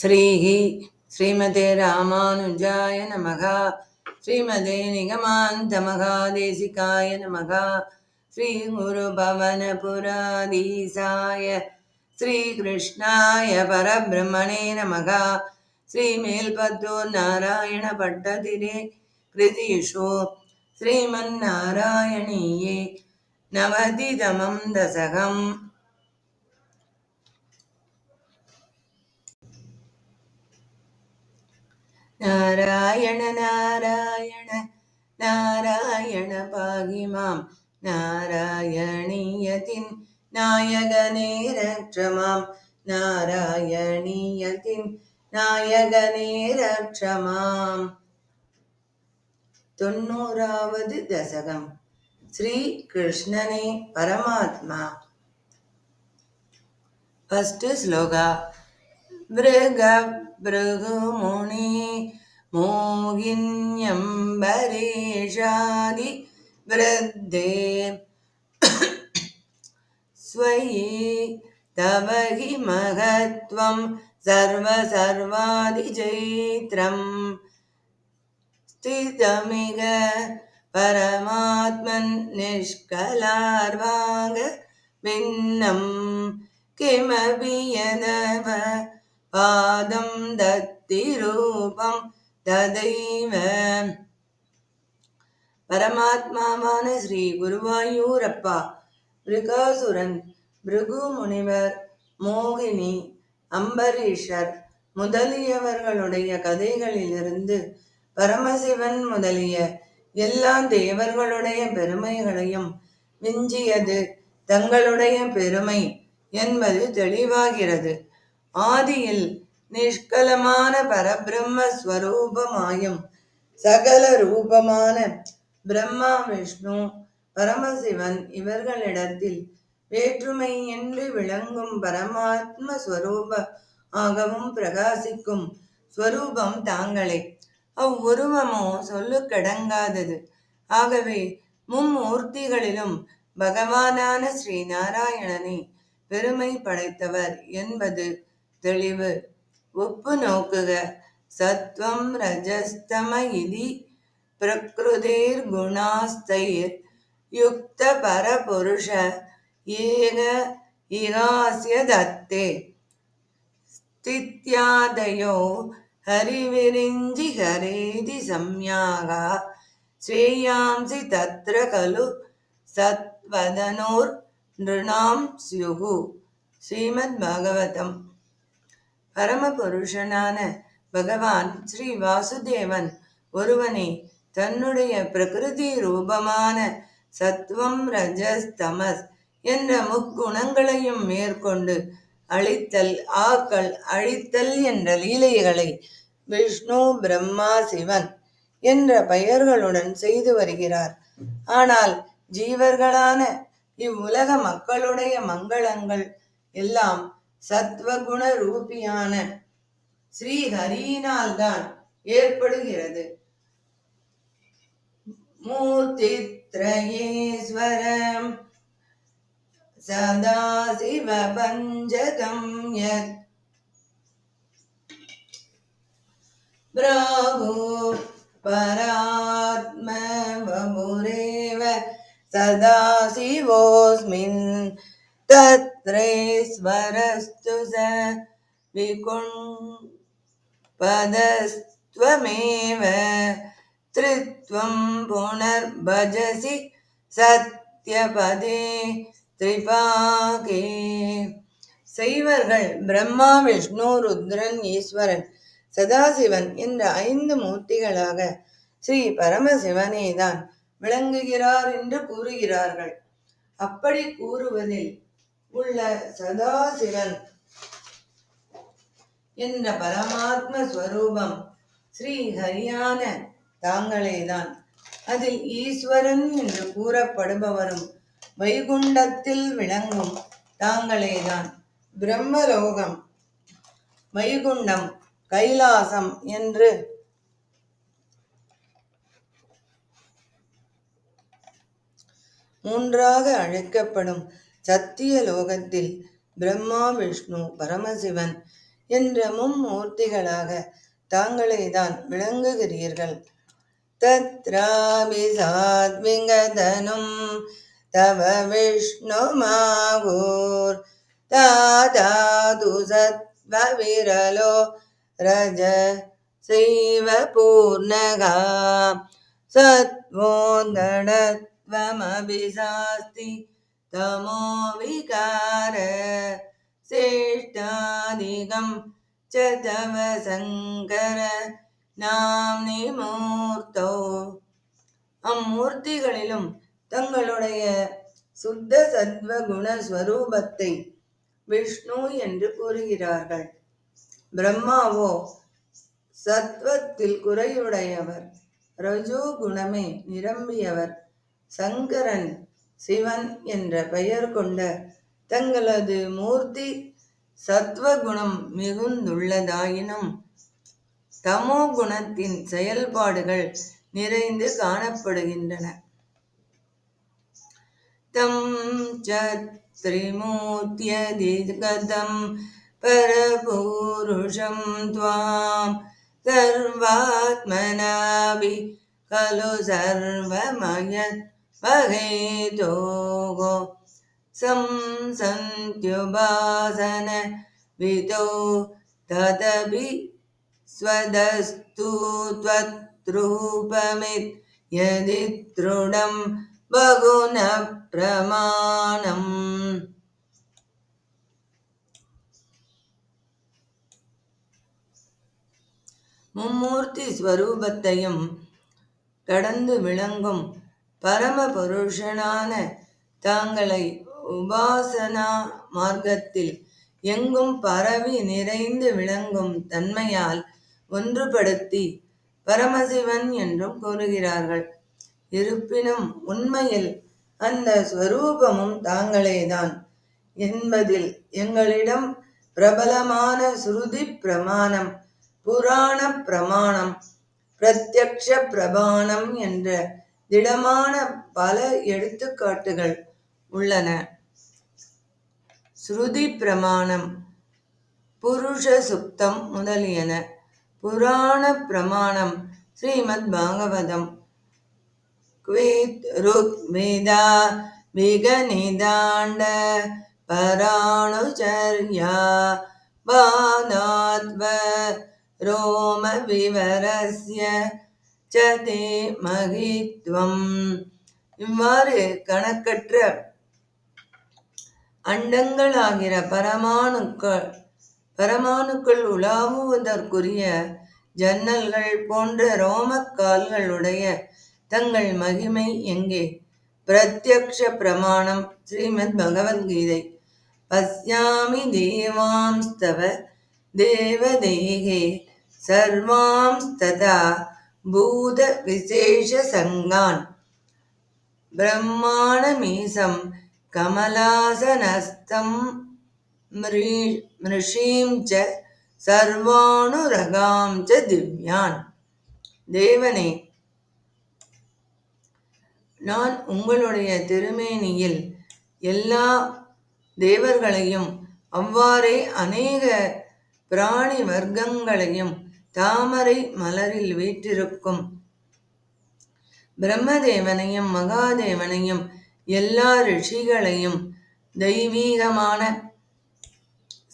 श्रीः श्रीमते रामानुजाय नमः। श्रीमते निगमान्तमहादेशिकाय नमः। श्रीगुरुभवनपुराधीसाय श्रीकृष्णाय परब्रह्मणे नमः। श्रीमेल्पत्तूर् नारायणपट्टतिरे कृतिषु श्रीमन्नारायणीये नवतितमं दशकम्। நாராயண நாராயண நாராயண பாகிமாம். நாராயணீயத்தின் நாயக நேரற்றமாம் நாராயணீயத்தின் நாயக நேரற்றமாம் தொண்ணூறாவது தசகம். ஸ்ரீ கிருஷ்ணனே பரமாத்மா. ஃபஸ்ட்டு ஸ்லோகா. பிருக முனி मोहिन्यम्बरेषादिवृद्धे स्वयि तव हि महत्त्वं सर्वसर्वादिचैत्रं स्थितमिग परमात्मन्निष्कलार्वागभिन्नं किमपि यदव पादं दत्तिरूपम् ததைவ பரமாத்மாவான ஸ்ரீ குருவாயூரப்பா. பிருகாசுரன் பிருகு முனிவர் மோகினி அம்பரீஷர் முதலியவர்களுடைய கதைகளிலிருந்து பரமசிவன் முதலிய எல்லா தேவர்களுடைய பெருமைகளையும் விஞ்சியது தங்களுடைய பெருமை என்பது தெளிவாகிறது. ஆதியில் நிஷ்கலமான பரபிரம்ம ஸ்வரூபமாயும் சகல ரூபமான பிரம்மா விஷ்ணு பரமசிவன் இவர்களிடத்தில் வேற்றுமை என்று விளங்கும் பரமாத்ம ஸ்வரூப ஆகவும் பிரகாசிக்கும் ஸ்வரூபம் தாங்களே. அவ்வுருவமோ சொல்லுக்கடங்காதது ஆகவே மும்மூர்த்திகளிலும் பகவானான ஸ்ரீ நாராயணனை பெருமை படைத்தவர் என்பது தெளிவு. उप्पुनौकग सत्त्वं रजस्तम इति प्रकृतिर्गुणास्तैर्युक्तपरपुरुषयेग इरास्य दत्ते स्थित्यादयो हरिविरिञ्जिहरेति संज्ञा श्रेयांसि तत्र खलु सत्वदनोर्नृणां स्युः श्रीमद्भागवतम् பரமபுருஷனான பகவான் ஸ்ரீ வாசுதேவன் ஒருவனே தன்னுடைய பிரகிருதி ரூபமான சத்வம் ரஜஸ் தமஸ் என்ற முக்குணங்களையும் மேற்கொண்டு அழித்தல் ஆக்கள் அழித்தல் என்ற லீலைகளை விஷ்ணு பிரம்மா சிவன் என்ற பெயர்களுடன் செய்து வருகிறார். ஆனால் ஜீவர்களான இவ்வுலக மக்களுடைய மங்களங்கள் எல்லாம் சத்வகுண ரூபியான ஸ்ரீ ஹரியினால் தான் ஏற்படுகிறது. மூர்த்தி திரயேஸ்வரம் சதாசிவ பஞ்சகம் யத். பிராகு பராத்மவமுரேவ சதாசிவோஸ்மின் तत्रैश्वरस्तु स विकुण्पदस्त्वमेव त्रित्वं पुनर्भजसि சத்யபதே திரிபாகே செய்வர்கள் பிரம்மா விஷ்ணு ருத்ரன் ஈஸ்வரன் சதாசிவன் என்ற ஐந்து மூர்த்திகளாக ஸ்ரீ பரமசிவனேதான் விளங்குகிறார் என்று கூறுகிறார்கள் அப்படி கூறுவதில் உள்ள சதாசிவன் என்ற பரமாத்ம ஸ்வரூபம் ஸ்ரீ ஹரியான தாங்களேதான். அதில் ஈஸ்வரன் என்று கூறப்படுபவரும் வைகுண்டத்தில் விளங்கும் தாங்களேதான். பிரம்மலோகம் வைகுண்டம் கைலாசம் என்று மூன்றாக அழைக்கப்படும் சத்திய லோகத்தில் பிரம்மா விஷ்ணு பரமசிவன் என்ற மும்மூர்த்திகளாக தாங்களே தான் விளங்குகிறீர்கள். தத்ராபிசாத்விங்கதனும் தவ விஷ்ணு மாகூர் தாதாது சத்வவிரலோ ரஜ செய்வ பூர்ணகா. சத்வோந்தடத்வமபிசாஸ்தி தமோவிகார சேஷ்டாதிகம் சதவ சங்கர സങ്കര നാംനി அம்மூர்த்திகளிலும் தங்களுடைய சுத்த சத்வகுண ஸ்வரூபத்தை விஷ்ணு என்று கூறுகிறார்கள். பிரம்மாவோ சத்வத்தில் குறையுடையவர் ரஜோ குணமே நிரம்பியவர் சங்கரன் சிவன் என்ற பெயர் கொண்ட தங்களது மூர்த்தி சத்வகுணம் மிகுந்துள்ளதாயினும் தமோ குணத்தின் செயல்பாடுகள் நிறைந்து காணப்படுகின்றன தம் சத்ரிமூர்த்தியதிகதம் பரபூருஷம் துவாம் सर्वात्मनाभि खलु सर्वमय महेतोः संसन्त्युपासन विदो तदपि स्वदस्तु त्वद्रूपमित् यदि दृढं बहु न प्रमाणम् மும்மூர்த்தி ஸ்வரூபத்தையும் கடந்து விளங்கும் பரம புருஷனான தாங்களை உபாசனா மார்க்கத்தில் எங்கும் பரவி நிறைந்து விளங்கும் தன்மையால் ஒன்றுபடுத்தி பரமசிவன் என்றும் கூறுகிறார்கள். இருப்பினும் உண்மையில் அந்த ஸ்வரூபமும் தாங்களேதான். என்பதில் எங்களிடம் பிரபலமான சுருதி பிரமாணம் புராண பிரமாணம் பிரத்யக்ஷ பிரமாணம் என்ற திடமான பல எடுத்துக்காட்டுகள் உள்ளன. ஸ்ருதி பிரமாணம் புருஷ சுப்தம் முதலியன. புராண பிரமாணம் ஸ்ரீமத் பாகவதம். குவேத் ருக் வேதா விகநிதாண்ட பராணுச்சர்யா பாதாத்வ ரோம விவரஸ்ய சதே மகித்வம். இவ்வாறு கணக்கற்ற அண்டங்களாகிற பரமாணுக்கள் பரமாணுக்கள் உலாவுவதற்குரிய ஜன்னல்கள் போன்ற ரோமக்கால்களுடைய தங்கள் மகிமை எங்கே? பிரத்யக்ஷ பிரமாணம் ஸ்ரீமத் பகவத்கீதை. பஸ்யாமி தேவாம்ஸ்தவ தேவதேகே பூத விசேஷ சங்கான். பிரம்மாணமீசம் கமலாசனஸ்தம் மிருஷீம் ச சர்வானுரகாம் ச திவ்யான். தேவனே நான் உங்களுடைய திருமேனியில் எல்லா தேவர்களையும் அவ்வாறே அநேக பிராணி வர்க்கங்களையும் தாமரை மலரில் வீற்றிருக்கும். பிரம்மதேவனையும் மகாதேவனையும் எல்லா ரிஷிகளையும் தெய்வீகமான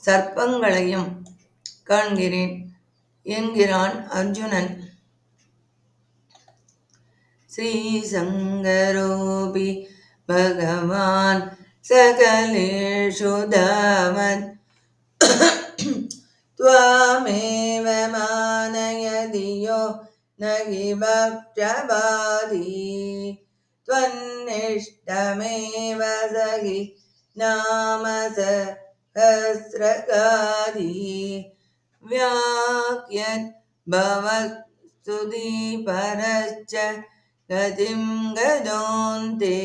சர்ப்பங்களையும் காண்கிறேன் என்கிறான் அர்ஜுனன். ஸ்ரீசங்கரோபி பகவான் சகலேஷுதாவன் त्वामेव मानयति यो न हि भक्षवादी त्वन्निष्टमेव स हि नाम सहस्रगादी व्याख्यत् भवस्तुतिपरश्च गतिं गदोन्ते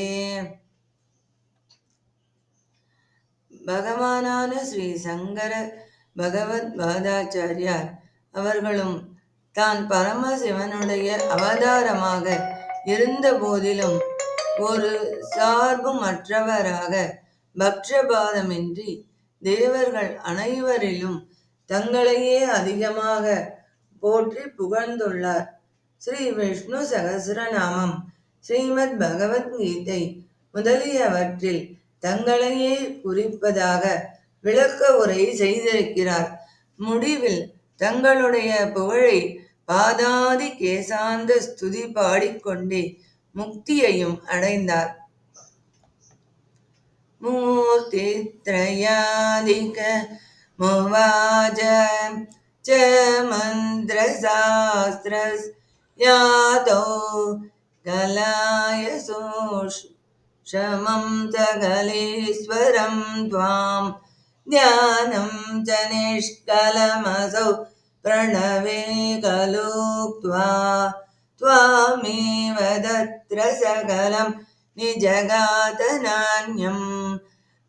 பகவானான ஸ்ரீ சங்கர பகவத் பாதாச்சாரியார். அவர்களும் தான் பரமசிவனுடைய அவதாரமாக இருந்த போதிலும் ஒரு சார்புமற்றவராக பக்ஷபாதமின்றி தேவர்கள் அனைவரிலும் தங்களையே அதிகமாக போற்றி புகழ்ந்துள்ளார். ஸ்ரீ விஷ்ணு சகசிரநாமம். ஸ்ரீமத் பகவத்கீதை முதலியவற்றில் தங்களையே குறிப்பதாக விளக்க உரை செய்திருக்கிறார் முடிவில் தங்களுடைய புகழை பாதாதி கேசாந்த ஸ்துதி பாடிக்கொண்டே முக்தியையும் அடைந்தார் மூர்த்தித்ரயாதிக முவாஜ च मन्त्रशास्त्रस्यादौ कलाय सूक्ष्मं सकलेश्वरं त्वां ध्यानं च निष्कलमसौ प्रणवे खलुक्त्वा त्वामेव तत्र सकलं நிஜகாதனான்யம்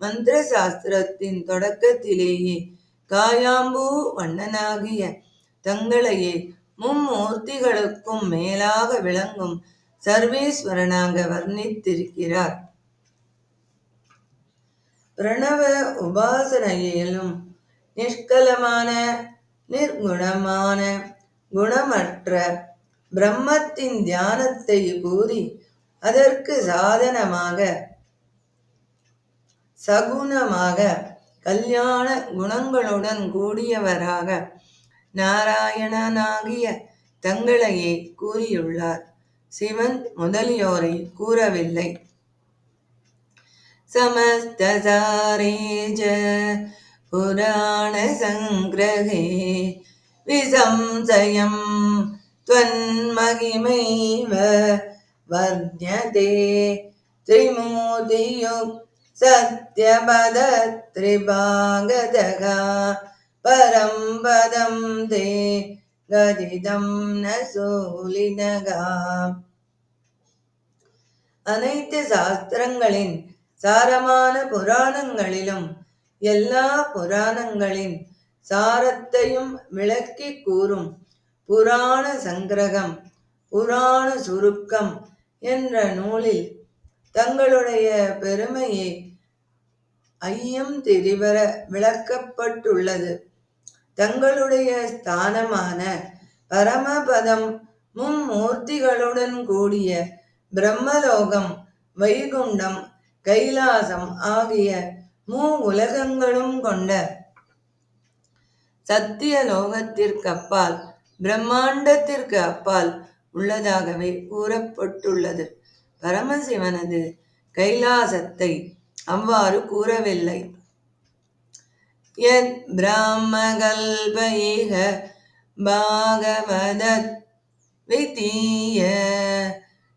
மந்திர சாஸ்திரத்தின் தொடக்கத்திலேயே காயாம்பூ வண்ணனாகிய தங்களையே மும்மூர்த்திகளுக்கும் மேலாக விளங்கும் சர்வேஸ்வரனாக வர்ணித்திருக்கிறார் பிரணவ உபாசனையிலும் நிஷ்கலமான நிர்குணமான குணமற்ற பிரம்மத்தின் தியானத்தை கூறி அதற்கு சாதனமாக சகுணமாக கல்யாண குணங்களுடன் கூடியவராக நாராயணனாகிய தங்களையே கூறியுள்ளார். சிவன் முதலியோரை கூறவில்லை. समस्तसारेज पुराणसङ्ग्रहे विसंशयं त्वन्महिमैव वर्ण्यते त्रिमूर्तियुक् सत्यपदत्रिभागतः परं पदं ते गदितं न சூலினகா அனைத்து சாஸ்திரங்களின் சாரமான புராணங்களிலும் எல்லா புராணங்களின் சாரத்தையும் விளக்கி கூறும் புராண சங்கிரகம் புராண சுருக்கம் என்ற நூலில் தங்களுடைய பெருமையை ஐயம் திரிவர விளக்கப்பட்டுள்ளது. தங்களுடைய ஸ்தானமான பரமபதம் மும்மூர்த்திகளுடன் கூடிய பிரம்மலோகம் வைகுண்டம் கைலாசம் ஆகிய மூ உலகங்களும் கொண்ட சத்திய லோகத்திற்கு அப்பால் பிரம்மாண்டத்திற்கு அப்பால் உள்ளதாகவே கூறப்பட்டுள்ளது. பரமசிவனது கைலாசத்தை அவ்வாறு கூறவில்லை. யத் பிராமகல்பைக பாகவத விதீய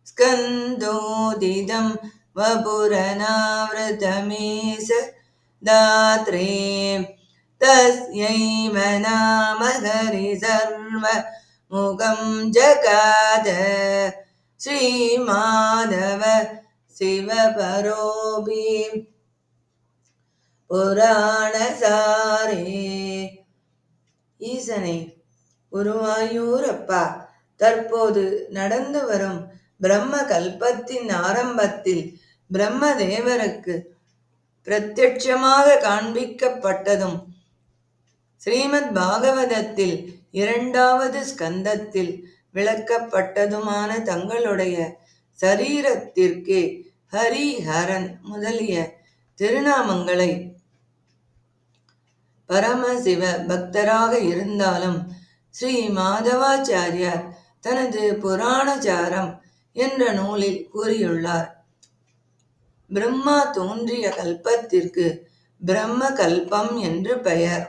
ஸ்கந்தோதிதம் वपुरनावृतमीश दात्रे तस्यैव नाम हरिसर्वमुखं जगाद श्रीमाधव शिवपरोऽपि புராணசாரே ஈசனை குருவாயூரப்பா தற்போது நடந்து வரும் பிரம்ம கல்பத்தின் ஆரம்பத்தில் பிரம்மதேவருக்கு பிரத்யட்சமாக காண்பிக்கப்பட்டதும் ஸ்ரீமத் பாகவதத்தில் இரண்டாவது ஸ்கந்தத்தில் விளக்கப்பட்டதுமான தங்களுடைய சரீரத்திற்கே ஹரிஹரன் முதலிய திருநாமங்களை பரமசிவ பக்தராக இருந்தாலும் ஸ்ரீ மாதவாச்சாரியார் தனது புராணச்சாரம் என்ற நூலில் கூறியுள்ளார். பிரம்மா தோன்றிய கல்பத்திற்கு பிரம்ம கல்பம் என்று பெயர்.